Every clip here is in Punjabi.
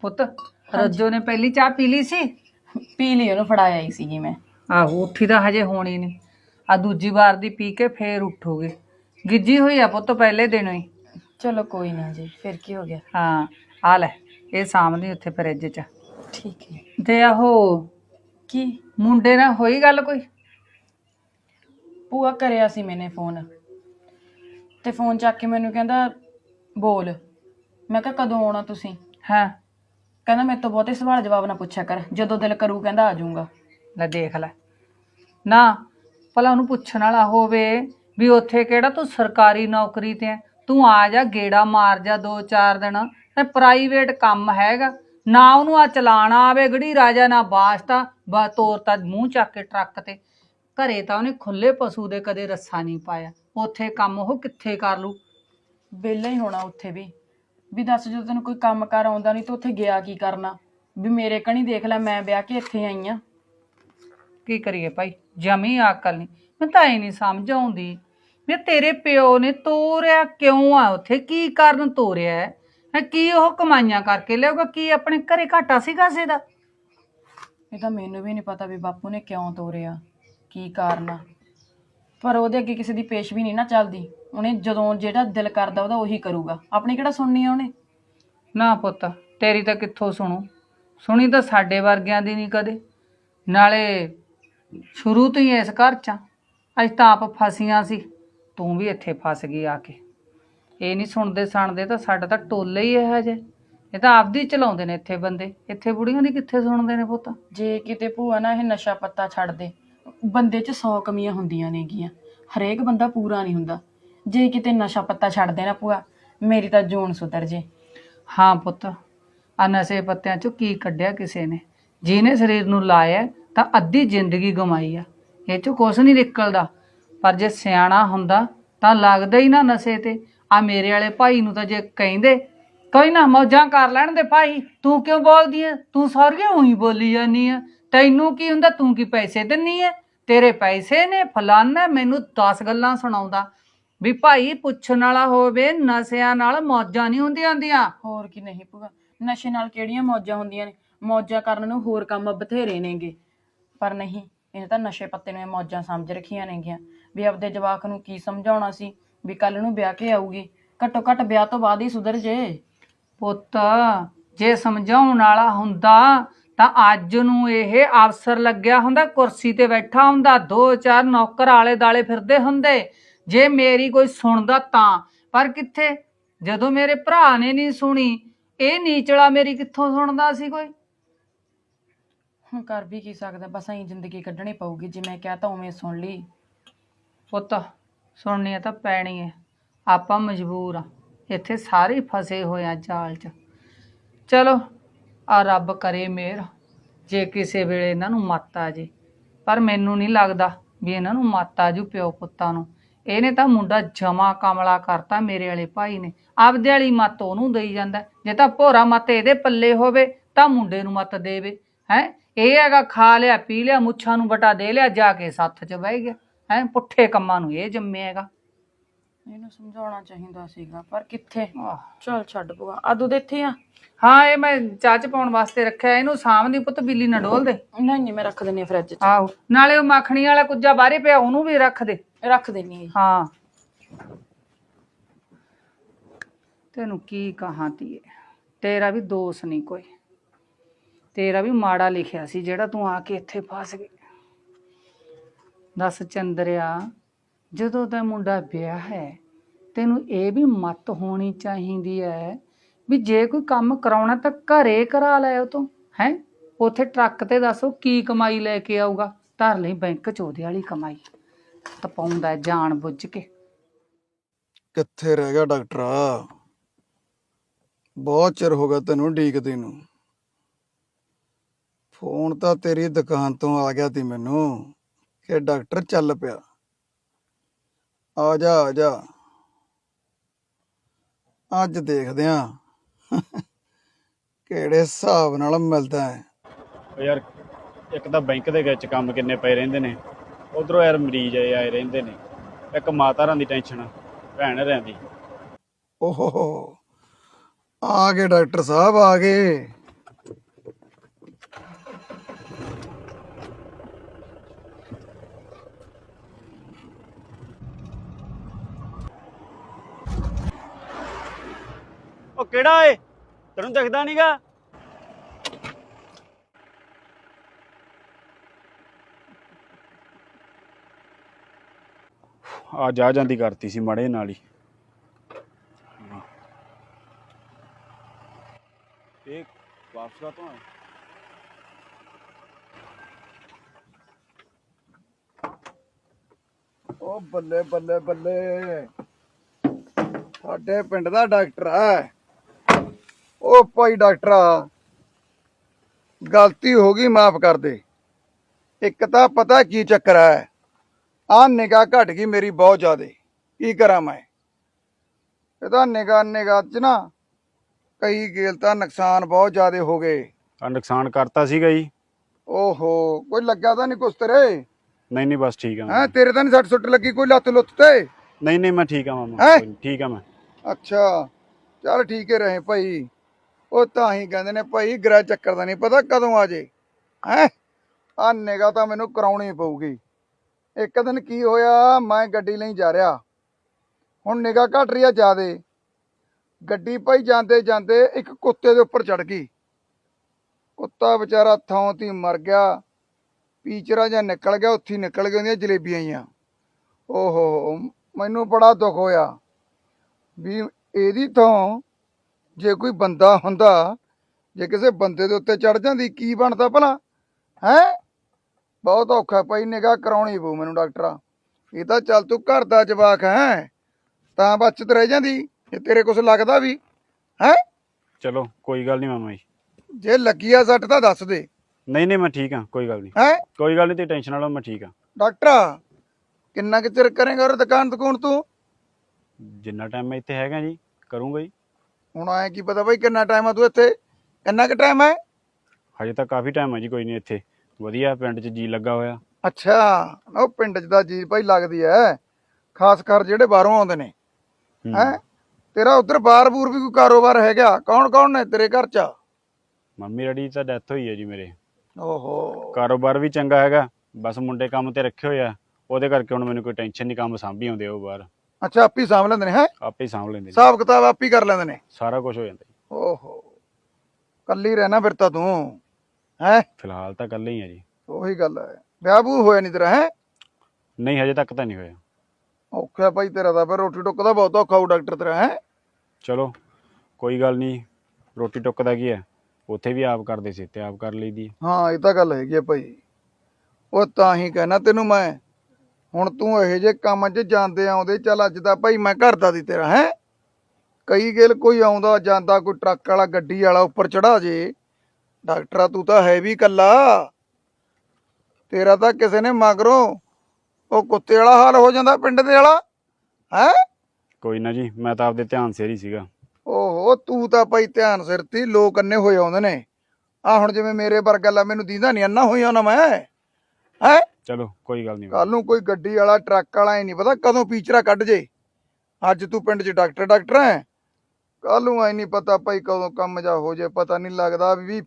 ਪੁੱਤ ਰੱਜੋ ਨੇ ਪਹਿਲੀ ਚਾਹ ਪੀ ਲਈ ਸੀ? ਪੀ ਲਈ ਉਹਨੂੰ ਫੜਾਇਆ ਹੀ ਸੀਗੀ ਮੈਂ। ਆਹੋ ਉੱਠੀ ਤਾਂ ਹਜੇ ਹੋਣੀ ਨਹੀਂ। ਆ ਦੂਜੀ ਵਾਰ ਦੀ ਪੀ ਕੇ ਫੇਰ ਉੱਠੋਗੇ। ਗਿੱਜੀ ਹੋਈ ਆ ਪੁੱਤ ਪਹਿਲੇ ਦਿਨੋਂ ਹੀ। ਚਲੋ ਕੋਈ ਨਾ ਜੀ ਫਿਰ ਕੀ ਹੋ ਗਿਆ? ਹਾਂ ਆ ਲੈ ਇਹ ਸਾਹਮਣੇ ਉੱਥੇ ਫਰਿੱਜ 'ਚ। ਠੀਕ ਹੈ। ਤੇ ਆਹੋ ਕੀ? ਮੁੰਡੇ ਨਾਲ ਹੋਈ ਗੱਲ ਕੋਈ? ਭੂਆ ਕਰਿਆ ਸੀ ਮੈਨੇ ਫੋਨ। ਤੇ ਫੋਨ ਚੱਕ ਕੇ ਮੈਨੂੰ ਕਹਿੰਦਾ ਬੋਲ। ਮੈਂ ਕਿਹਾ ਕਦੋਂ ਆਉਣਾ ਤੁਸੀਂ? ਹਾਂ। ਕਹਿੰਦਾ ਮੇਰੇ ਤੋਂ ਬਹੁਤੇ ਸਵਾਲ ਜਵਾਬ ਨਾ ਪੁੱਛਿਆ ਕਰ ਜਦੋਂ ਦਿਲ ਕਰੂ ਕਹਿੰਦਾ ਆ ਜਾਊਂਗਾ। ਲੈ ਦੇਖ ਲੈ। ਨਾ ਭਲਾ ਉਹਨੂੰ ਪੁੱਛਣ ਵਾਲਾ ਹੋਵੇ ਵੀ ਉੱਥੇ ਕਿਹੜਾ ਤੂੰ ਸਰਕਾਰੀ ਨੌਕਰੀ ਤੇ ਹੈ ਤੂੰ ਆ ਜਾ ਗੇੜਾ ਮਾਰ ਜਾ ਦੋ ਚਾਰ ਦਿਨ। ਤੇ ਪ੍ਰਾਈਵੇਟ ਕੰਮ ਹੈਗਾ। ਨਾ ਉਹਨੂੰ ਆ ਚਲਾਣਾ ਆਵੇ ਗੜੀ ਰਾਜਾ ਨਾ ਵਾਸਤਾ ਬਾ ਤੋਰਤਾ ਮੂੰਹ ਚੱਕ ਕੇ ਟਰੱਕ ਤੇ। ਘਰੇ ਤਾਂ ਉਹਨੇ ਖੁੱਲੇ ਪਸ਼ੂ ਦੇ ਕਦੇ ਰੱਸਾ ਨਹੀਂ ਪਾਇਆ। ਉੱਥੇ ਕੰਮ ਉਹ ਕਿੱਥੇ ਕਰ ਲੂ? ਵਿਹਲਾ ਹੀ ਹੋਣਾ ਉੱਥੇ ਵੀ। ਵੀ ਦੱਸ ਜਦੋਂ ਤੈਨੂੰ ਕੋਈ ਕੰਮ ਕਰ ਆਉਂਦਾ ਨਹੀਂ ਤਾਂ ਉੱਥੇ ਗਿਆ ਕੀ ਕਰਨਾ? ਵੀ ਮੇਰੇ ਕਣੀ ਦੇਖ ਲੈ ਮੈਂ ਵਿਆਹ ਕੇ ਇੱਥੇ ਆਈ ਆ। ਕੀ ਕਰੀਏ ਭਾਈ? ਜਮੀ ਅਕਲ ਨਹੀਂ। ਮੈਂ ਤਾਂ ਇਹ ਨਹੀਂ ਸਮਝ ਆਉਂਦੀ ਵੀ ਤੇਰੇ ਪਿਓ ਨੇ ਤੋਰਿਆ ਕਿਉਂ ਆ? ਉੱਥੇ ਕੀ ਕਾਰਨ ਤੋਰਿਆ ਹੈ? ਹੈਂ, ਕੀ ਉਹ ਕਮਾਈਆਂ ਕਰਕੇ ਲਿਆਊਗਾ? ਕੀ ਆਪਣੇ ਘਰੇ ਘਾਟਾ ਸੀ ਕਾਸੇ ਦਾ ਇਹ ਤਾਂ ਮੈਨੂੰ ਵੀ ਨਹੀਂ ਪਤਾ ਵੀ ਬਾਪੂ ਨੇ ਕਿਉਂ ਤੋਰਿਆ ਕੀ ਕਾਰਨ ਆ। ਪਰ ਉਹਦੇ ਅੱਗੇ ਕਿਸੇ ਦੀ ਪੇਸ਼ ਵੀ ਨਹੀਂ ਨਾ ਚੱਲਦੀ। ਉਹਨੇ ਜਦੋਂ ਜਿਹੜਾ ਦਿਲ ਕਰਦਾ ਉਹਦਾ ਉਹੀ ਕਰੂਗਾ। ਆਪਣੀ ਕਿਹੜਾ ਸੁਣਨੀ ਆ ਉਹਨੇ? ਨਾ ਪੁੱਤ ਤੇਰੀ ਤਾਂ ਕਿੱਥੋਂ ਸੁਣੂ? ਸੁਣੀ ਤਾਂ ਸਾਡੇ ਵਰਗਿਆਂ ਦੀ ਨਹੀਂ ਕਦੇ। ਨਾਲੇ ਸ਼ੁਰੂ ਤੋਂ ਹੀ ਇਸ ਘਰ ਚ ਆਂ। ਅਸੀਂ ਤਾਂ ਆਪ ਫਸੀਆਂ ਸੀ। ਤੂੰ ਵੀ ਇੱਥੇ ਫਸ ਗਈ ਆ ਕੇ। ਇਹ ਨਹੀਂ ਸੁਣਦੇ ਸੁਣਦੇ ਤਾਂ ਸਾਡਾ ਤਾਂ ਟੋਲੇ ਹੀ ਇਹੋ ਜਿਹੇ। ਇਹ ਤਾਂ ਆਪਦੀ ਚਲਾਉਂਦੇ ਨੇ ਇੱਥੇ ਬੰਦੇ। ਇੱਥੇ ਬੁੜੀਆਂ ਦੀ ਕਿੱਥੇ ਸੁਣਦੇ ਨੇ ਪੁੱਤ? ਜੇ ਕਿਤੇ ਭੂਆ ਨਾ ਇਹ ਨਸ਼ਾ ਪੱਤਾ ਛੱਡ ਦੇ ਬੰਦੇ 'ਚ 100 ਕਮੀਆਂ ਹੁੰਦੀਆਂ ਨੇਗੀਆਂ। ਹਰੇਕ ਬੰਦਾ ਪੂਰਾ ਨਹੀਂ ਹੁੰਦਾ। ਜੇ ਕਿਤੇ ਨਸ਼ਾ ਪੱਤਾ ਛੱਡ ਦੇ ਨਾ ਭੂਆ, ਮੇਰੀ ਤਾਂ ਜੂਨ ਸੁਧਰ ਜੇ। ਹਾਂ ਪੁੱਤ ਆ ਨਸ਼ੇ ਪੱਤਿਆਂ ਚੋਂ ਕੀ ਕੱਢਿਆ ਕਿਸੇ ਨੇ? ਜਿਹਨੇ ਸਰੀਰ ਨੂੰ ਲਾਇਆ, ਤਾਂ ਅੱਧੀ ਜ਼ਿੰਦਗੀ ਗਮਾਈ ਆ। ਇਹ ਚੋਂ ਕੁਛ ਨਹੀਂ ਨਿਕਲਦਾ। ਪਰ ਜੇ ਸਿਆਣਾ ਹੁੰਦਾ, ਤਾਂ ਲੱਗਦਾ ਹੀ ਨਾ ਨਸ਼ੇ ਤੇ। ਆ ਮੇਰੇ ਵਾਲੇ ਭਾਈ ਨੂੰ ਤਾਂ ਜੇ ਕਹਿੰਦੇ, ਕੋਈ ਨਾ ਮੌਜਾਂ ਕਰ ਲੈਣ ਦੇ ਭਾਈ। ਤੂੰ ਕਿਉਂ ਬੋਲਦੀ ਐ? ਤੂੰ ਸਾਰੀਆਂ ਉਹੀ ਬੋਲੀ ਜਾਨੀ ਆ ਤੈਨੂੰ ਕੀ ਹੁੰਦਾ? ਤੂੰ ਕੀ ਪੈਸੇ ਦਿੰਨੀ ਐ? ਤੇਰੇ ਪੈਸੇ ਨੇ, ਫਲਾਨਾ ਮੈਨੂੰ 10 ਗੱਲਾਂ ਸੁਣਾਉਂਦਾ। ਵੀ ਭਾਈ ਪੁੱਛਣ ਵਾਲਾ ਹੋਵੇ ਨਸ਼ਿਆਂ ਨਾਲ ਮੌਜਾਂ ਨਹੀਂ ਹੁੰਦੀਆਂ ਹੁੰਦੀਆਂ। ਹੋਰ ਕੀ ਨਹੀਂ ਭੂਆ ਨਸ਼ੇ ਨਾਲ ਕਿਹੜੀਆਂ ਮੌਜਾਂ ਹੁੰਦੀਆਂ ਨੇ? ਮੌਜਾਂ ਕਰਨ ਨੂੰ ਹੋਰ ਕੰਮ ਬਥੇਰੇ ਨੇਗੇ। ਪਰ ਨਹੀਂ ਇਹ ਤਾਂ ਨਸ਼ੇ ਪੱਤੇ ਨੂੰ ਇਹ ਮੌਜਾਂ ਸਮਝ ਰੱਖੀਆਂ ਨੇਗੀਆਂ। ਵੀ ਆਪਦੇ ਜਵਾਕ ਨੂੰ ਕੀ ਸਮਝਾਉਣਾ ਸੀ? ਵੀ ਕੱਲ ਨੂੰ ਵਿਆਹ ਕੇ ਆਊਗੀ। ਘੱਟੋ ਘੱਟ ਵਿਆਹ ਤੋਂ ਬਾਅਦ ਹੀ ਸੁਧਰ ਜੇ। ਪੁੱਤ ਜੇ ਸਮਝਾਉਣ ਵਾਲਾ ਹੁੰਦਾ ਤਾਂ ਅੱਜ ਨੂੰ ਇਹ ਅਫਸਰ ਲੱਗਿਆ ਹੁੰਦਾ ਕੁਰਸੀ ਤੇ ਬੈਠਾ ਹੁੰਦਾ। ਦੋ ਚਾਰ ਨੌਕਰ ਆਲੇ ਦਾਲੇ ਫਿਰਦੇ ਹੁੰਦੇ। ਜੇ ਮੇਰੀ ਕੋਈ ਸੁਣਦਾ ਤਾਂ। ਪਰ ਕਿੱਥੇ? ਜਦੋਂ ਮੇਰੇ ਭਰਾ ਨੇ ਨਹੀਂ ਸੁਣੀ ਇਹ ਨੀਚਲਾ ਮੇਰੀ ਕਿੱਥੋਂ ਸੁਣਦਾ ਸੀ ਕੋਈ? ਹੁਣ ਕਰ ਵੀ ਕੀ ਸਕਦਾ? ਬਸ ਐਂ ਜ਼ਿੰਦਗੀ ਕੱਢਣੀ ਪਊਗੀ ਜੇ ਮੈਂ ਕਿਹਾ ਤਾਂ ਉਵੇਂ ਸੁਣ ਲਈ। ਪੁੱਤ ਸੁਣਨੀ ਆ ਤਾਂ ਪੈਣੀ ਹੈ ਆਪਾਂ ਮਜਬੂਰ ਆ। ਇੱਥੇ ਸਾਰੇ ਫਸੇ ਹੋਏ ਆ ਜਾਲ 'ਚ। ਚਲੋ ਆ ਰੱਬ ਕਰੇ ਮਿਹਰ ਜੇ ਕਿਸੇ ਵੇਲੇ ਇਹਨਾਂ ਨੂੰ ਮੱਤ ਆ ਜੇ। ਪਰ ਮੈਨੂੰ ਨਹੀਂ ਲੱਗਦਾ ਵੀ ਇਹਨਾਂ ਨੂੰ ਮੱਤ ਆ ਜੂ ਪਿਓ ਪੁੱਤਾਂ ਨੂੰ। ਇਹਨੇ ਤਾਂ ਮੁੰਡਾ ਜਮਾ ਕਮਲਾ ਕਰਤਾ ਮੇਰੇ ਵਾਲੇ ਭਾਈ ਨੇ। ਆਪਦੇ ਵਾਲੀ ਮੱਤ ਉਹਨੂੰ ਦੇਈ ਜਾਂਦਾ। ਜੇ ਤਾਂ ਭੋਰਾ ਮੱਤ ਇਹਦੇ ਪੱਲੇ ਹੋਵੇ, ਤਾਂ ਮੁੰਡੇ ਨੂੰ ਮੱਤ ਦੇਵੇ। ਹੈ? ਇਹ ਹੈਗਾ ਖਾ ਲਿਆ, ਪੀ ਲਿਆ, ਮੁੱਛਾਂ ਨੂੰ ਬਟਾ ਦੇ ਲਿਆ, ਜਾ ਕੇ ਸੱਥ 'ਚ ਬਹਿ ਗਿਆ। ਹੈ? ਪੁੱਠੇ ਕੰਮਾਂ ਨੂੰ ਇਹ ਜੰਮਿਆ ਹੈਗਾ। ਇਹਨੂੰ ਸਮਝਾਉਣਾ ਚਾਹੀਦਾ ਸੀਗਾ ਪਰ ਕਿੱਥੇ। ਚਲ ਛੱਡ ਪੂਆ ਆ ਦੁੱਧ ਇੱਥੇ ਆ। ਹਾਂ ਇਹ ਮੈਂ ਚਾਹ ਚ ਪਾਉਣ ਵਾਸਤੇ ਰੱਖਿਆ ਇਹਨੂੰ ਸਾਂਭਦੀ ਪੁੱਤ ਬਿੱਲੀ ਨਾ ਡੋਲ ਦੇ। ਨਹੀਂ ਨਹੀਂ ਮੈਂ ਰੱਖ ਦਿੰਨੀ ਆ ਫਰਿੱਜ 'ਚ। ਆਹੋ ਨਾਲੇ ਉਹ ਮੱਖਣੀ ਵਾਲਾ ਕੁੱਜਾ ਬਾਹਰੇ ਪਿਆ ਉਹਨੂੰ ਵੀ ਰੱਖ ਦੇ। ਰੱਖ ਦਿੰਨੀ ਆ ਹਾਂ। ਤੈਨੂੰ ਕੀ ਕਹਾਂ ਧੀਏ? ਤੇਰਾ ਵੀ ਦੋਸ ਨਹੀਂ ਕੋਈ। ਤੇਰਾ ਵੀ ਮਾੜਾ ਲਿਖਿਆ ਸੀ ਜਿਹੜਾ ਤੂੰ ਆ ਕੇ ਇੱਥੇ ਫਸ ਗਈ। ਦੱਸ ਚੰਦਰਿਆ ਜਦੋਂ ਦਾ ਮੁੰਡਾ ਵਿਆਹ ਹੈ, ਤੈਨੂੰ ਇਹ ਵੀ ਮਤ ਹੋਣੀ ਚਾਹੀਦੀ ਹੈ ਵੀ ਜੇ ਕੋਈ ਕੰਮ ਕਰਾਉਣਾ ਤਾਂ ਘਰੇ ਕਰਾ ਲੈ ਉਹ ਤੋਂ, ਹੈ? ਉਥੇ ਟਰੱਕ ਤੇ ਦੱਸੋ ਕੀ ਕਮਾਈ ਲੈ ਕੇ ਆਊਗਾ? ਧਰ ਲਈ ਬੈਂਕ ਚ, ਉਹਦੇ ਵਾਲੀ ਕਮਾਈ। ਤਪਾਉਂਦਾ ਜਾਣ ਬੁੱਝ ਕੇ। ਕਿੱਥੇ ਰਹਿ ਗਿਆ ਡਾਕਟਰ? ਬਹੁਤ ਚਿਰ ਹੋ ਗਿਆ ਤੈਨੂੰ ਢੀਕਦੇ ਨੂੰ। ਫੋਨ ਤਾਂ ਤੇਰੀ ਦੁਕਾਨ ਤੋਂ ਆ ਗਿਆ ਤੀ ਮੈਨੂੰ ਕਿ ਡਾਕਟਰ ਚੱਲ ਪਿਆ। ਆ ਜਾ ਆ ਜਾ। ਅੱਜ ਦੇਖਦੇ ਆ ਕਿਹੜੇ ਹਿਸਾਬ ਨਾਲ ਮਿਲਦਾ ਹੈ। ਯਾਰ ਇੱਕ ਤਾਂ ਬੈਂਕ ਦੇ ਵਿੱਚ ਕੰਮ ਕਿੰਨੇ ਪਏ ਰਹਿੰਦੇ ਨੇ। ਉਧਰੋਂ ਯਾਰ ਮਰੀਜ਼ ਆਏ ਆਏ ਰਹਿੰਦੇ ਨੇ। ਇੱਕ ਮਾਤਾ ਰਾਂ ਦੀ ਟੈਨਸ਼ਨ ਭੈਣ ਰਹਿੰਦੀ ਓਹੋ ਆ ਗਏ ਡਾਕਟਰ ਸਾਹਿਬ ਆ ਗਏ। ਉਹ ਕਿਹੜਾ ਏ? ਤੈਨੂੰ ਦਿਖਦਾ ਨਹੀਂਗਾ ਆ ਜਾ ਜਾਂਦੀ ਕਰਤੀ ਸੀ ਮੜੇ ਨਾਲ ਹੀ। ਇਹ ਵਾਪਸ ਕਾ ਤੋਂ ਉਹ ਬੱਲੇ ਬੱਲੇ ਬੱਲੇ। ਸਾਡੇ ਪਿੰਡ ਦਾ ਡਾਕਟਰ ਆ। ਉਹ ਭਾਈ ਡਾਕਟਰਾ ਗਲਤੀ ਹੋ ਗਈ ਮਾਫ ਕਰ ਦੇ। ਇੱਕ ਤਾਂ ਪਤਾ ਕੀ ਚੱਕਰ ਹੈ ਆ ਨਿਗਾਹ ਘਟ ਗਈ ਮੇਰੀ ਬਹੁਤ ਜ਼ਿਆਦੇ। ਕੀ ਕਰਾਂ ਮੈਂ? ਇਹਦਾ ਨਿਗਾਹ ਨਿਗਾਹ ਚ ਨਾ ਕਈ ਗੇਲ ਤਾਂ ਨੁਕਸਾਨ ਬਹੁਤ ਜ਼ਿਆਦੇ ਹੋ ਗਏ। ਆ ਨੁਕਸਾਨ ਕਰਤਾ ਸੀਗਾ ਜੀ। ਓਹੋ ਕੋਈ ਲੱਗਾ ਤਾਂ ਨਹੀਂ ਕੁਛ ਤੇਰੇ? ਨਹੀਂ ਨਹੀਂ ਬਸ ਠੀਕ ਆ ਹੈ। ਤੇਰੇ ਤਾਂ ਨਹੀਂ ਸੱਟ ਸੁੱਟ ਲੱਗੀ ਕੋਈ ਲੱਤ ਲੁੱਤ ਤੇ? ਨਹੀਂ ਨਹੀਂ ਮੈਂ ਠੀਕ ਆ ਮਾਮਾ। ਹੈਂ? ਕੋਈ ਨੀ, ਠੀਕ ਆ ਮੈਂ। ਅੱਛਾ ਚੱਲ ਠੀਕ ਹੀ ਰਹੇ ਭਾਈ। ਉਹ ਤਾਂ ਹੀ ਕਹਿੰਦੇ ਨੇ ਭਾਈ, ਗ੍ਰਹਿ ਚੱਕਰ ਦਾ ਨਹੀਂ ਪਤਾ ਕਦੋਂ ਆ ਜੇ। ਹੈ? ਆ ਨਿਗਾ ਤਾਂ ਮੈਨੂੰ ਕਰਾਉਣੀ ਪਊਗੀ। ਇੱਕ ਦਿਨ ਕੀ ਹੋਇਆ, ਮੈਂ ਗੱਡੀ ਲਈ ਜਾ ਰਿਹਾ। ਹੁਣ ਨਿਗਾ ਘਟ ਰਹੀ ਆ ਜਿਆਦੇ। ਗੱਡੀ ਭਾਈ ਜਾਂਦੇ ਜਾਂਦੇ ਇੱਕ ਕੁੱਤੇ ਦੇ ਉੱਪਰ ਚੜ ਗਈ। ਕੁੱਤਾ ਵਿਚਾਰਾ ਥਾਂ ਤੇ ਮਰ ਗਿਆ। ਪੀਚਰਾ ਜਾਂ ਨਿਕਲ ਗਿਆ, ਉੱਥੇ ਨਿਕਲ ਗਈਆਂ ਉਹਦੀਆਂ ਜਲੇਬੀਆਂ ਹੀ ਓਹੋ, ਮੈਨੂੰ ਬੜਾ ਦੁੱਖ ਹੋਇਆ। ਵੀ ਇਹਦੀ ਤੋਂ ਜੇ ਕੋਈ ਬੰਦਾ ਹੁੰਦਾ ਜੇ ਕਿਸੇ ਬੰਦੇ ਦੇ ਉੱਤੇ ਚੜ ਜਾਂਦੀ ਕੀ ਬਣਦਾ ਭਲਾ? ਹੈ? ਬਹੁਤ ਔਖਾ ਪਈ ਨਿਗਾਹ ਕਰਾਉਣੀ ਪਊ ਮੈਨੂੰ ਡਾਕਟਰਾ। ਇਹ ਤਾਂ ਚੱਲ ਤੂੰ ਘਰ ਦਾ ਜਵਾਕ ਹੈ ਤਾਂ ਬਚਤ ਰਹਿ ਜਾਂਦੀ ਜੇ ਤੇਰੇ ਕੁਛ ਲੱਗਦਾ ਵੀ। ਹੈ? ਚਲੋ ਕੋਈ ਗੱਲ ਨਹੀਂ ਮਾਮਾ ਜੀ। ਜੇ ਲੱਗੀ ਆ ਸੱਟ ਤਾਂ ਦੱਸ ਦੇ। ਨਹੀਂ ਨਹੀਂ ਮੈਂ ਠੀਕ ਆ ਕੋਈ ਗੱਲ ਨਹੀਂ। ਹੈ? ਕੋਈ ਗੱਲ ਨਹੀਂ ਤੇ ਟੈਨਸ਼ਨ ਨਾ ਲਓ ਮੈਂ ਠੀਕ ਆ ਡਾਕਟਰਾ ਕਿੰਨਾ ਕੁ ਚਿਰ ਕਰੇਗਾ ਉਹ ਦੁਕਾਨ ਦੁਕਾਨ ਤੂੰ? ਜਿੰਨਾ ਟਾਈਮ ਮੈਂ ਇੱਥੇ ਹੈਗਾ ਜੀ ਕਰੂੰਗਾ ਜੀ। ਹੁਣ ਆਏ ਕੀ ਪਤਾ ਬਈ ਕਿੰਨਾ ਟਾਈਮ ਆ ਤੂੰ ਇੱਥੇ? ਕਿੰਨਾ ਕੁ ਟਾਈਮ ਹੈ? ਹਜੇ ਤਾਂ ਕਾਫੀ ਟਾਈਮ ਹੈ ਜੀ ਕੋਈ ਨਹੀਂ ਇੱਥੇ। ਵਧੀਆ ਪਿੰਡ 'ਚ ਜੀ ਲੱਗਾ ਹੋਇਆ। ਅੱਛਾ ਉਹ ਪਿੰਡ 'ਚ ਦਾ ਜੀ ਭਾਈ ਲੱਗਦੀ ਐ ਖਾਸ ਕਰ ਜਿਹੜੇ ਬਾਹਰੋਂ ਆਉਂਦੇ ਨੇ। ਹੂੰ। ਹੈ? ਤੇਰਾ ਉਧਰ ਬਾਰ-ਬੂਰ ਵੀ ਕੋਈ ਕਾਰੋਬਾਰ ਹੈਗਾ? ਕੌਣ ਕੌਣ ਨੇ ਤੇਰੇ ਘਰ 'ਚ? ਮੰਮੀ ਡੈਡੀ ਤਾਂ ਡੈਥ ਹੋਈ ਹੈ ਜੀ ਮੇਰੇ। ਓਹੋ। ਕਾਰੋਬਾਰ ਵੀ ਚੰਗਾ ਹੈਗਾ। ਬਸ ਮੁੰਡੇ ਕੰਮ ਤੇ ਰੱਖੇ ਹੋਏ ਆ। ਉਹਦੇ ਕਰਕੇ ਹੁਣ ਮੈਨੂੰ ਕੋਈ ਟੈਨਸ਼ਨ ਨਹੀਂ ਕੰਮ ਸਾਂਭੀ ਆਉਂਦੇ ਉਹ ਬਾਹਰ। ਅੱਛਾ ਆਪੀ ਸਾਂਭ ਲੈਂਦੇ ਨੇ ਹੈ? ਆਪੇ ਹੀ ਸਾਂਭ ਲੈਂਦੇ ਨੇ ਹਿਸਾਬ ਕਿਤਾਬ ਆਪੀ ਕਰ ਲੈਂਦੇ ਨੇ। ਸਾਰਾ ਕੁਝ ਹੋ ਜਾਂਦਾ ਜੀ। ਓਹੋ ਕੱਲੀ ਰਹਿਣਾ ਫਿਰ ਤਾਂ ਤੂੰ ਹੈ? ਫਿਲਹਾਲ ਤਾਂ ਇਕੱਲੇ ਹੀ ਆ ਜੀ। ਉਹੀ ਗੱਲ ਹੈ। ਵਿਆਹ ਬੂ ਹੋਇਆ ਨਹੀਂ ਤੇਰਾ ਹੈ? ਨਹੀਂ ਹਜੇ ਤੱਕ ਤਾਂ ਨਹੀਂ ਹੋਇਆ। ਔਖਾ ਭਾਈ ਤੇਰਾ ਤਾਂ ਫਿਰ ਰੋਟੀ ਟੁੱਕ ਦਾ ਬਹੁਤ ਔਖਾ ਹੋ ਡਾਕਟਰ ਤੇਰਾ ਹੈ? ਚਲੋ ਕੋਈ ਗੱਲ ਨਹੀਂ ਰੋਟੀ ਟੁੱਕ ਦਾ ਕੀ ਹੈ? ਉੱਥੇ ਵੀ ਆਪ ਕਰਦੇ ਸੀ ਤੇ ਆਪ ਕਰ ਲਈਦੀ ਹੈ। ਹਾਂ ਇਹ ਤਾਂ ਗੱਲ ਹੈਗੀ ਆ ਭਾਈ। ਉਹ ਤਾਂ ਹੀ ਕਹਿਣਾ ਤੈਨੂੰ ਮੈਂ ਹੁਣ ਤੂੰ ਇਹੋ ਜੇ ਕੰਮ 'ਚ ਜਾਂਦੇ ਆਉਂਦੇ ਚੱਲ ਅੱਜ ਦਾ ਭਾਈ ਮੈਂ ਘਰ ਦਾ ਦੀ ਤੇਰਾ ਹੈ? ਕਈ ਗੇਲ ਕੋਈ ਆਉਂਦਾ ਜਾਂਦਾ ਕੋਈ ਟਰੱਕ ਵਾਲਾ ਗੱਡੀ ਵਾਲਾ ਉੱਪਰ ਚੜਾ ਜੇ। ਡਾਕਟਰਾ ਤੂੰ ਤਾਂ ਹੈ ਵੀ ਕੱਲਾ ਤੇਰਾ ਤਾਂ ਕਿਸੇ ਨੇ ਮਗਰੋਂ ਉਹ ਕੁੱਤੇ ਵਾਲਾ ਹਾਲ ਹੋ ਜਾਂਦਾ ਪਿੰਡ ਦੇ ਵਾਲਾ ਹੈ? ਕੋਈ ਨਾ ਜੀ ਮੈਂ ਤਾਂ ਆਪਦੇ ਧਿਆਨ ਸਿਰ ਹੀ ਸੀਗਾ। ਓਹੋ ਤੂੰ ਤਾਂ ਭਾਈ ਧਿਆਨ ਸਿਰ ਤੀ ਲੋਕ ਅੰਨੇ ਹੋਏ ਆਉਂਦੇ ਨੇ। ਆ ਹੁਣ ਜਿਵੇਂ ਮੇਰੇ ਵਰਗਾ ਲਾ ਮੈਨੂੰ ਦੀਂਦਾ ਨਹੀਂ ਅੰਨਾ ਹੋਈ ਆਉਣਾ ਮੈਂ। ਹੈ? ਚਲੋ ਕੋਈ ਗੱਲ ਨਹੀਂ। ਕੱਲ ਨੂੰ ਕੋਈ ਗੱਡੀ ਵਾਲਾ ਟਰੱਕ ਵਾਲਾ ਹੀ ਨਹੀਂ ਪਤਾ ਕਦੋਂ ਪੀਚਰਾ ਕੱਢ ਜੇ। ਅੱਜ ਤੂੰ ਪਿੰਡ 'ਚ ਡਾਕਟਰ ਡਾਕਟਰ ਹੈ? ਕੱਲ ਨੂੰ ਐ ਨਹੀਂ ਪਤਾ ਭਾਈ ਕਦੋਂ ਕੰਮ ਜਾ ਹੋ ਜੇ ਪਤਾ ਨਹੀਂ ਲੱਗਦਾ ਵੀ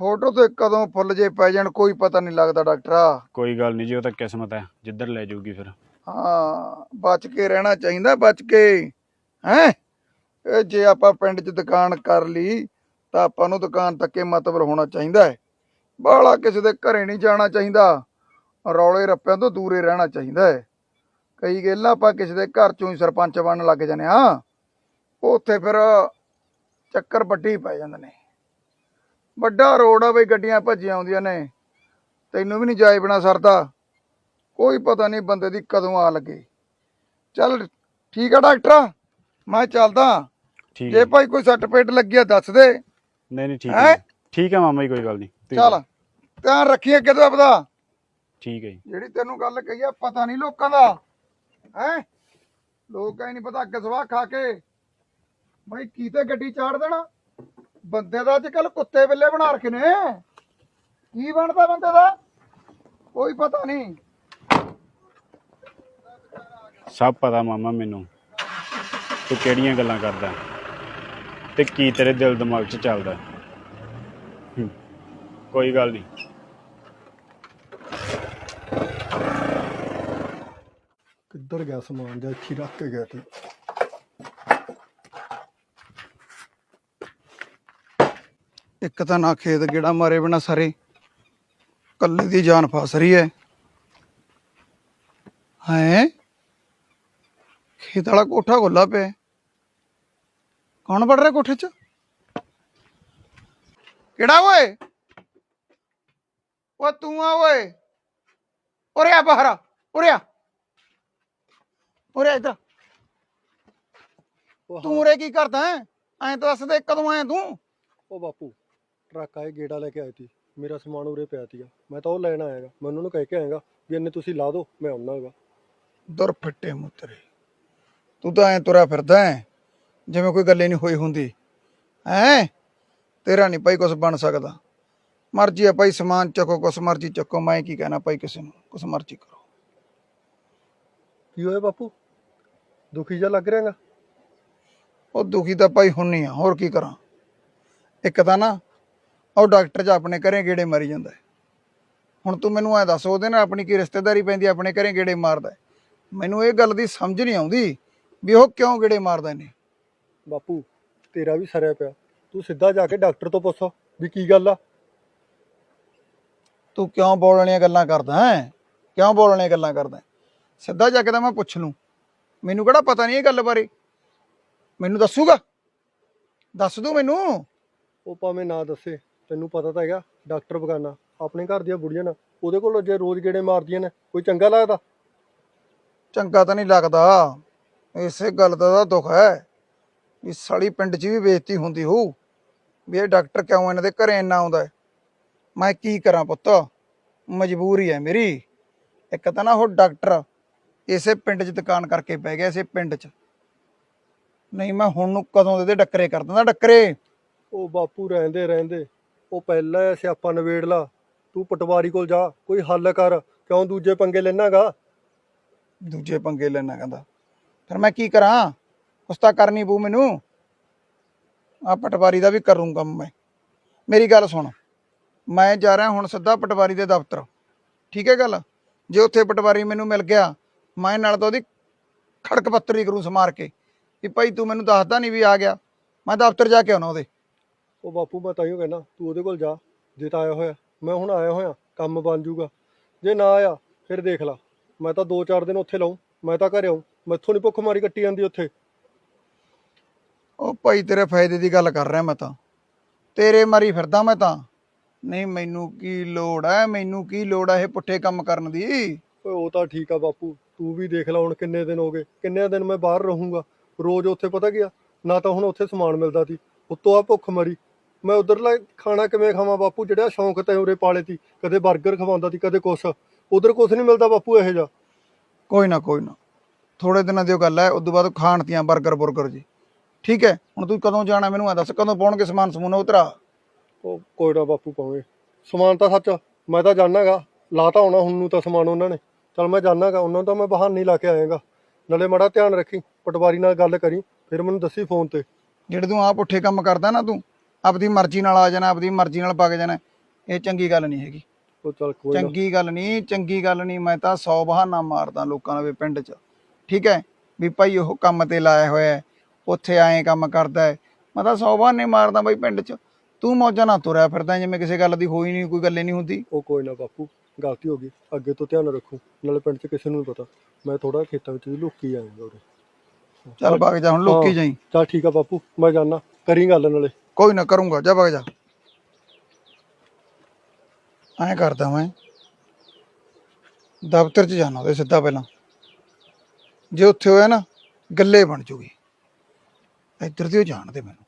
ਫੋਟੋ ਤੇ ਕਦੋਂ ਫੁੱਲ ਜੇ ਪੈ ਜਾਣ ਕੋਈ ਪਤਾ ਨਹੀਂ ਲੱਗਦਾ ਡਾਕਟਰਾ। ਕੋਈ ਗੱਲ ਨਹੀਂ ਜੀ ਉਹ ਤਾਂ ਕਿਸਮਤ ਹੈ ਜਿੱਧਰ ਲੈ ਜਾਊਗੀ ਫਿਰ। ਹਾਂ ਬਚ ਕੇ ਰਹਿਣਾ ਚਾਹੀਦਾ ਬਚ ਕੇ। ਹੈ? ਇਹ ਜੇ ਆਪਾਂ ਪਿੰਡ 'ਚ ਦੁਕਾਨ ਕਰ ਲਈ ਤਾਂ ਆਪਾਂ ਨੂੰ ਦੁਕਾਨ ਤੱਕੇ ਮਤਲਬ ਹੋਣਾ ਚਾਹੀਦਾ ਹੈ। ਬਾਹਲਾ ਕਿਸੇ ਦੇ ਘਰੇ ਨਹੀਂ ਜਾਣਾ ਚਾਹੀਦਾ। ਰੌਲੇ ਰੱਪਿਆਂ ਤੋਂ ਦੂਰੇ ਰਹਿਣਾ ਚਾਹੀਦਾ ਹੈ। ਕਈ ਗੱਲਾਂ ਆਪਾਂ ਕਿਸੇ ਦੇ ਘਰ ਚੋਂ ਹੀ ਸਰਪੰਚ ਬਣਨ ਲੱਗ ਜਾਂਦੇ ਆ ਉੱਥੇ ਫਿਰ ਚੱਕਰ ਵੱਡੀ ਪੈ ਜਾਂਦੇ ਨੇ। ਵੱਡਾ ਰੋਡ ਆ ਬਈ ਗੱਡੀਆਂ ਭੱਜੀਆਂ ਆਉਂਦੀਆਂ ਨੇ। ਤੈਨੂੰ ਵੀ ਨਹੀਂ ਜਾਏ ਬਿਨਾ ਸਰਦਾ। ਕੋਈ ਪਤਾ ਨਹੀਂ ਬੰਦੇ ਦੀ ਕਦੋਂ ਆ ਲੱਗੇ। ਚੱਲ ਠੀਕ ਆ ਡਾਕਟਰ ਮੈਂ ਚੱਲਦਾ। ਠੀਕ ਜੇ ਹੈ। ਭਾਈ ਕੋਈ ਸੱਟ ਪੇਟ ਲੱਗਿਆ ਦੱਸ ਦੇ। ਨਹੀਂ ਨਹੀਂ ਠੀਕ ਹੈਂ? ਹੈ? ਠੀਕ ਹੈ ਮਾਮਾ ਜੀ ਕੋਈ ਗੱਲ ਨਹੀਂ। ਤੁਸੀਂ ਚੱਲ। ਧਿਆਨ ਰੱਖੀਏ ਕਿਦੋਂ ਆਪਦਾ। ਠੀਕ ਹੈ ਜੀ। ਜਿਹੜੀ ਤੈਨੂੰ ਗੱਲ ਕਹੀ ਆ ਪਤਾ ਨਹੀਂ ਲੋਕਾਂ ਦਾ। ਹੈ? ਲੋਕਾਂ ਹੀ ਨਹੀਂ ਪਤਾ ਗਸਵਾ ਖਾ ਕੇ। ਭਾਈ ਕੀਤੇ ਗੱਡੀ ਚਾੜ ਦੇਣਾ? ਬੰਦੇ ਦਾ ਅੱਜ ਕੱਲ ਕੁੱਤੇ ਬਿੱਲੇ ਬਣਾ ਰੱਖੇ ਨੇ। ਕੀ ਬਣਦਾ ਬੰਦੇ ਦਾ? ਕੋਈ ਪਤਾ ਨਹੀਂ। ਸਭ ਪਤਾ ਮਾਮਾ ਮੈਨੂੰ। ਤੂੰ ਕਿਹੜੀਆਂ ਗੱਲਾਂ ਕਰਦਾ? ਤੇ ਕੀ ਤੇਰੇ ਦਿਲ ਦਿਮਾਗ 'ਚ ਚੱਲਦਾ? ਹੂੰ, ਕੋਈ ਗੱਲ ਨਹੀਂ। ਕਿੱਧਰ ਗਿਆ ਸਮਾਨ ਜਾਂ ਇੱਥੇ ਰੱਖ ਕੇ ਗਿਆ ਤੇ। ਇੱਕ ਤਾਂ ਨਾ ਖੇਤ ਗੇੜਾ ਮਾਰੇ ਬਿਨਾ ਸਾਰੇ। ਕੱਲੇ ਦੀ ਜਾਨ ਫਸ ਰਹੀ ਹੈ। ਹੈ? ਖੇਤ ਵਾਲਾ ਕੋਠਾ ਖੁੱਲਾ ਪਿਆ। ਕੌਣ ਵੜ ਰਿਹਾ ਕੋਠੇ 'ਚ? ਕਿਹੜਾ ਓਏ? ਓ ਤੂੰ ਆ ਓਏ। ਉਰੇ ਆ ਬਾਹਰ ਆ, ਉਰੇ ਆ। ਉਰੇ ਇੱਧਰ। ਤੂੰ ਉਰੇ ਕੀ ਕਰਦਾ ਹੈ? ਐਂ ਤਾਂ ਦੱਸ ਦੇ ਕਦੋਂ ਆਇਆ ਤੂੰ? ਉਹ ਬਾਪੂ ਟਰੱਕ ਆਏ ਗੇੜਾ ਲੈ ਕੇ ਆਏ ਤੀ ਮੇਰਾ ਸਮਾਨ ਉਰੇ ਪਿਆ ਤੀਗਾ ਮੈਂ ਤਾਂ ਉਹ ਲੈਣ ਆਇਆਗਾ ਮੈਂ ਉਹਨਾਂ ਨੂੰ ਕਹਿ ਕੇ ਆਇਆਗਾ ਵੀ ਇਹਨੇ ਤੁਸੀਂ ਲਾ ਦਿਓ ਮੈਂ ਆਉਣਾਗਾ ਦੁਰ ਫਿੱਟੇ ਮੁੱਤਰੇ ਤੂੰ ਤਾਂ ਐ ਤੁਰਿਆ ਫਿਰਦਾ ਹੈ ਜਿਵੇਂ ਕੋਈ ਗੱਲੇ ਨਹੀਂ ਹੋਈ ਹੁੰਦੀ। ਹੈ? ਤੇਰਾ ਨਹੀਂ ਭਾਈ ਕੁਛ ਬਣ ਸਕਦਾ। ਮਰਜ਼ੀ ਹੈ ਭਾਈ ਸਮਾਨ ਚੱਕੋ ਕੁਛ ਮਰਜ਼ੀ ਚੱਕੋ। ਮੈਂ ਕੀ ਕਹਿਣਾ ਭਾਈ ਕਿਸੇ ਨੂੰ? ਕੁਛ ਮਰਜ਼ੀ ਕਰੋ। ਕੀ ਹੋਇਆ ਬਾਪੂ? ਦੁਖੀ ਜਿਹਾ ਲੱਗ ਰਿਹਾਗਾ? ਉਹ ਦੁਖੀ ਤਾਂ ਭਾਈ ਹੁਣ ਨਹੀਂ ਆ ਹੋਰ ਕੀ ਕਰਾਂ। ਇੱਕ ਤਾਂ ਨਾ ਉਹ ਡਾਕਟਰ ਜਾ ਆਪਣੇ ਘਰੇ ਗੇੜੇ ਮਾਰੀ ਜਾਂਦਾ। ਹੁਣ ਤੂੰ ਮੈਨੂੰ ਐ ਦੱਸ ਉਹਦੇ ਨਾਲ ਆਪਣੀ ਕੀ ਰਿਸ਼ਤੇਦਾਰੀ ਪੈਂਦੀ ਆਪਣੇ ਘਰੇ ਗੇੜੇ ਮਾਰਦਾ। ਮੈਨੂੰ ਇਹ ਗੱਲ ਦੀ ਸਮਝ ਨਹੀਂ ਆਉਂਦੀ ਵੀ ਉਹ ਕਿਉਂ ਗੇੜੇ ਮਾਰਦਾ ਨੇ ਬਾਪੂ ਤੇਰਾ ਵੀ ਸਰਿਆ ਪਿਆ। ਤੂੰ ਸਿੱਧਾ ਜਾ ਕੇ ਡਾਕਟਰ ਤੋਂ ਪੁੱਛ ਵੀ ਕੀ ਗੱਲ ਆ? ਤੂੰ ਕਿਉਂ ਬੋਲਣ ਵਾਲੀਆਂ ਗੱਲਾਂ ਕਰਦਾ ਹੈ? ਕਿਉਂ ਬੋਲਣ ਵਾਲੀਆਂ ਗੱਲਾਂ ਕਰਦਾ? ਸਿੱਧਾ ਜਾ ਕੇ ਤਾਂ ਮੈਂ ਪੁੱਛ ਲੂੰ। ਮੈਨੂੰ ਕਿਹੜਾ ਪਤਾ ਨਹੀਂ ਇਹ ਗੱਲ ਬਾਰੇ? ਮੈਨੂੰ ਦੱਸੂਗਾ? ਦੱਸ ਦੂ ਮੈਨੂੰ? ਉਹ ਭਾਵੇਂ ਨਾ ਦੱਸੇ ਤੈਨੂੰ ਪਤਾ ਤਾਂ ਹੈਗਾ ਡਾਕਟਰ ਬਗਾਨਾ ਆਪਣੇ ਘਰ ਦੀਆਂ ਬੁੜੀਆਂ ਨਾ ਉਹਦੇ ਕੋਲ ਜੇ ਰੋਜ਼ ਗੇੜੇ ਮਾਰਦੀਆਂ ਨੇ ਕੋਈ ਚੰਗਾ ਲੱਗਦਾ? ਚੰਗਾ ਤਾਂ ਨਹੀਂ ਲੱਗਦਾ। ਇਸੇ ਗੱਲ ਦਾ ਤਾਂ ਦੁੱਖ ਹੈ। ਵੀ ਸਾਲੀ ਪਿੰਡ 'ਚ ਵੀ ਬੇਇੱਜ਼ਤੀ ਹੁੰਦੀ ਹੋਊ ਵੀ ਇਹ ਡਾਕਟਰ ਕਿਉਂ ਇਹਨਾਂ ਦੇ ਘਰੇ ਇੰਨਾ ਆਉਂਦਾ ਮੈਂ ਕੀ ਕਰਾਂ ਪੁੱਤ? ਮਜਬੂਰੀ ਹੈ ਮੇਰੀ। ਇੱਕ ਤਾਂ ਨਾ ਉਹ ਡਾਕਟਰ ਇਸੇ ਪਿੰਡ 'ਚ ਦੁਕਾਨ ਕਰਕੇ ਪੈ ਗਿਆ ਇਸੇ ਪਿੰਡ 'ਚ। ਨਹੀਂ ਮੈਂ ਹੁਣ ਨੂੰ ਕਦੋਂ ਦੇ ਇਹਦੇ ਡੱਕਰੇ ਕਰ ਦਿੰਦਾ ਡੱਕਰੇ। ਉਹ ਬਾਪੂ ਰਹਿੰਦੇ ਰਹਿੰਦੇ। ਉਹ ਪਹਿਲਾਂ ਸਿਆਪਾ ਨਵੇੜ ਲਾ। ਤੂੰ ਪਟਵਾਰੀ ਕੋਲ ਜਾ ਕੋਈ ਹੱਲ ਕਰ। ਕਿਉਂ ਦੂਜੇ ਪੰਗੇ ਲੈਣਾਗਾ? ਦੂਜੇ ਪੰਗੇ ਲੈਣਾ ਕਹਿੰਦਾ। ਫਿਰ ਮੈਂ ਕੀ ਕਰਾਂ? ਕੁਛ ਤਾਂ ਕਰਨੀ ਪਊ ਮੈਨੂੰ। ਆ ਪਟਵਾਰੀ ਦਾ ਵੀ ਕਰੂੰ ਕੰਮ ਮੈਂ। ਮੇਰੀ ਗੱਲ ਸੁਣ। ਮੈਂ ਜਾ ਰਿਹਾ ਹੁਣ ਸਿੱਧਾ ਪਟਵਾਰੀ ਦੇ ਦਫ਼ਤਰ। ਠੀਕ ਹੈ ਗੱਲ? ਜੇ ਉੱਥੇ ਪਟਵਾਰੀ ਮੈਨੂੰ ਮਿਲ ਗਿਆ ਮੈਂ ਨਾਲ ਤਾਂ ਉਹਦੀ ਖੜਕ ਪੱਤਰੀ ਕਰੂੰ ਸਮਾਰ ਕੇ ਵੀ ਭਾਈ ਤੂੰ ਮੈਨੂੰ ਦੱਸਦਾ ਨਹੀਂ ਵੀ ਆ ਗਿਆ। ਮੈਂ ਦਫ਼ਤਰ ਜਾ ਕੇ ਆਉਣਾ ਉਹਦੇ। ਉਹ ਬਾਪੂ ਮੈਂ ਤਾਈਓ ਕਹਿਣਾ ਤੂੰ ਉਹਦੇ ਕੋਲ ਜਾ ਜੇ ਤਾਂ ਆਇਆ ਹੋਇਆ। ਮੈਂ ਹੁਣ ਆਇਆ ਹੋਇਆ ਕੰਮ ਬਣ ਜੂਗਾ ਜੇ ਨਾ ਆਇਆ ਫਿਰ ਦੇਖ ਲਾ। ਮੈਂ ਤਾਂ 2-4 ਦਿਨ ਉੱਥੇ ਲਾਉਂ ਮੈਂ ਤਾਂ ਘਰੇ ਆਉਂ ਮੈਥੋਂ ਨਹੀਂ ਭੁੱਖ ਮਾਰੀ ਕੱਟੀ ਜਾਂਦੀ ਉੱਥੇ। ਉਹ ਭਾਈ ਤੇਰੇ ਫਾਇਦੇ ਦੀ ਗੱਲ ਕਰ ਰਿਹਾ ਮੈਂ ਤਾਂ। ਤੇਰੇ ਮਾਰੀ ਫਿਰਦਾ ਮੈਂ ਤਾਂ। ਨਹੀਂ ਮੈਨੂੰ ਕੀ ਲੋੜ ਹੈ ਮੈਨੂੰ ਕੀ ਲੋੜ ਹੈ ਇਹ ਪੁੱਠੇ ਕੰਮ ਕਰਨ ਦੀ? ਓਏ ਉਹ ਤਾਂ ਠੀਕ ਆ ਬਾਪੂ ਤੂੰ ਵੀ ਦੇਖ ਲੈ ਹੁਣ ਕਿੰਨੇ ਦਿਨ ਹੋ ਗਏ ਕਿੰਨੇ ਦਿਨ ਮੈਂ ਬਾਹਰ ਰਹੂੰਗਾ ਰੋਜ਼ ਉੱਥੇ ਪਤਾ ਗਿਆ ਨਾ ਤਾਂ ਹੁਣ ਉੱਥੇ ਸਮਾਨ ਮਿਲਦਾ ਸੀ ਉੱਤੋਂ ਆ ਭੁੱਖ ਮਰੀ ਮੈਂ ਉਧਰਲਾ ਖਾਣਾ ਕਿਵੇਂ ਖਾਵਾਂ ਬਾਪੂ ਜਿਹੜਾ ਸ਼ੌਂਕ ਤੈਂ ਉਰੇ ਪਾਲੇ ਤੀ ਕਦੇ 버ਗਰ ਖਵਾਉਂਦਾ ਸੀ ਕਦੇ ਕੁਛ ਉਧਰ ਕੁਛ ਨਹੀਂ ਮਿਲਦਾ ਬਾਪੂ ਇਹੋ ਜਿਹਾ। ਕੋਈ ਨਾ ਕੋਈ ਨਾ ਥੋੜੇ ਦਿਨਾਂ ਦੀ ਉਹ ਗੱਲ ਹੈ ਉਦੋਂ ਬਾਅਦ ਖਾਣ ਤੀਆਂ 버ਗਰ ਬੁਰਗਰ ਜੀ ਠੀਕ ਹੈ ਹੁਣ ਤੂੰ ਕਦੋਂ ਜਾਣਾ ਮੈਨੂੰ ਆ ਦੱਸ ਕਦੋਂ ਪਾਉਣਗੇ ਸਮਾਨ ਸਮੂਨ ਉਤਰਾ ਉਹ ਕੋਈ ਨਾ ਬਾਪੂ ਪਾਵੇ ਸਮਾਨ ਤਾਂ ਸੱਚ ਮੈਂ ਤਾਂ ਜਾਣਾਗਾ ਲਾਤਾ ਹੋਣਾ ਹੁਣ ਨੂੰ ਤਾਂ ਸਮਾਨ ਉਹਨਾਂ ਨੇ। ਚਲ ਮੈਂ ਜਾਣਾਗਾ ਉਹਨਾਂ ਤਾਂ ਮੈਂ ਬਹਾਨੇ ਹੀ ਲਾ ਕੇ ਆਏਗਾ ਨਾਲੇ ਮਾੜਾ ਧਿਆਨ ਰੱਖੀ ਪਟਵਾਰੀ ਨਾਲ ਗੱਲ ਕਰੀ ਫਿਰ ਮੈਨੂੰ ਦੱਸੀ ਫੋਨ ਤੇ। ਜਿਹੜੇ ਤੂੰ ਆ ਪੁੱਠੇ ਕੰਮ ਕਰਦਾ ਨਾ ਤੂੰ ਆਪਦੀ ਮਰਜ਼ੀ ਨਾਲ ਆ ਜਾਣਾ ਆਪਦੀ ਮਰਜ਼ੀ ਨਾਲ ਪੱਕ ਜਾਣਾ ਇਹ ਚੰਗੀ ਗੱਲ ਨਹੀਂ ਹੈਗੀ। ਉਹ ਚਲ ਕੋਈ ਨਾ। ਚੰਗੀ ਗੱਲ ਨਹੀਂ ਚੰਗੀ ਗੱਲ ਨਹੀਂ ਮੈਂ ਤਾਂ 100 ਬਹਾਨਾ ਮਾਰਦਾ ਲੋਕਾਂ ਦੇ ਪਿੰਡ 'ਚ। ਠੀਕ ਹੈ? ਵੀ ਭਾਈ ਉਹ ਕੰਮ ਤੇ ਲਾਇਆ ਹੋਇਆ ਉੱਥੇ ਆਏ ਕੰਮ ਕਰਦਾ ਮੈਂ ਤਾਂ 100 ਬਹਾਨੇ ਮਾਰਦਾ ਬਾਈ ਪਿੰਡ 'ਚ। ਤੂੰ ਮੌਜਾਂ ਨਾਲ ਤੁਰਿਆ ਫਿਰਦਾ ਜਿਵੇਂ ਕਿਸੇ ਗੱਲ ਦੀ ਹੋਈ ਨਹੀਂ ਕੋਈ ਗੱਲੇ ਨਹੀਂ ਹੁੰਦੀ। ਉਹ ਕੋਈ ਨਾ ਬਾਪੂ ਗਲਤੀ ਹੋ ਗਈ। ਅੱਗੇ ਤੋਂ ਧਿਆਨ ਰੱਖੂ ਨਾਲੇ ਪਿੰਡ 'ਚ ਕਿਸੇ ਨੂੰ ਨਹੀਂ ਪਤਾ। ਮੈਂ ਥੋੜਾ ਖੇਤਾਂ ਵਿੱਚ ਵੀ ਲੁਕੀ ਆਏਗਾ ਉਰੇ। ਚੱਲ ਵਗ ਜਾ ਹੁਣ ਲੋਕੀ। ਜਾਈ। ਚਲ ਠੀਕ ਆ ਬਾਪੂ ਮੈਂ ਜਾਣਾ ਕਰੀ ਗੱਲ ਨਾਲੇ। ਕੋਈ ਨਾ ਕਰੂੰਗਾ। ਜਾ ਵਗ ਜਾ। ਐਂ ਕਰਦਾ ਮੈਂ ਦਫ਼ਤਰ 'ਚ ਜਾਣਾ ਉਹਦੇ ਸਿੱਧਾ ਪਹਿਲਾਂ। ਜੇ ਉੱਥੇ ਹੋਇਆ ਨਾ ਗੱਲੇ ਬਣ ਜੂਗੀ। ਇੱਧਰ ਦੀ ਉਹ ਜਾਣਦੇ ਮੈਨੂੰ।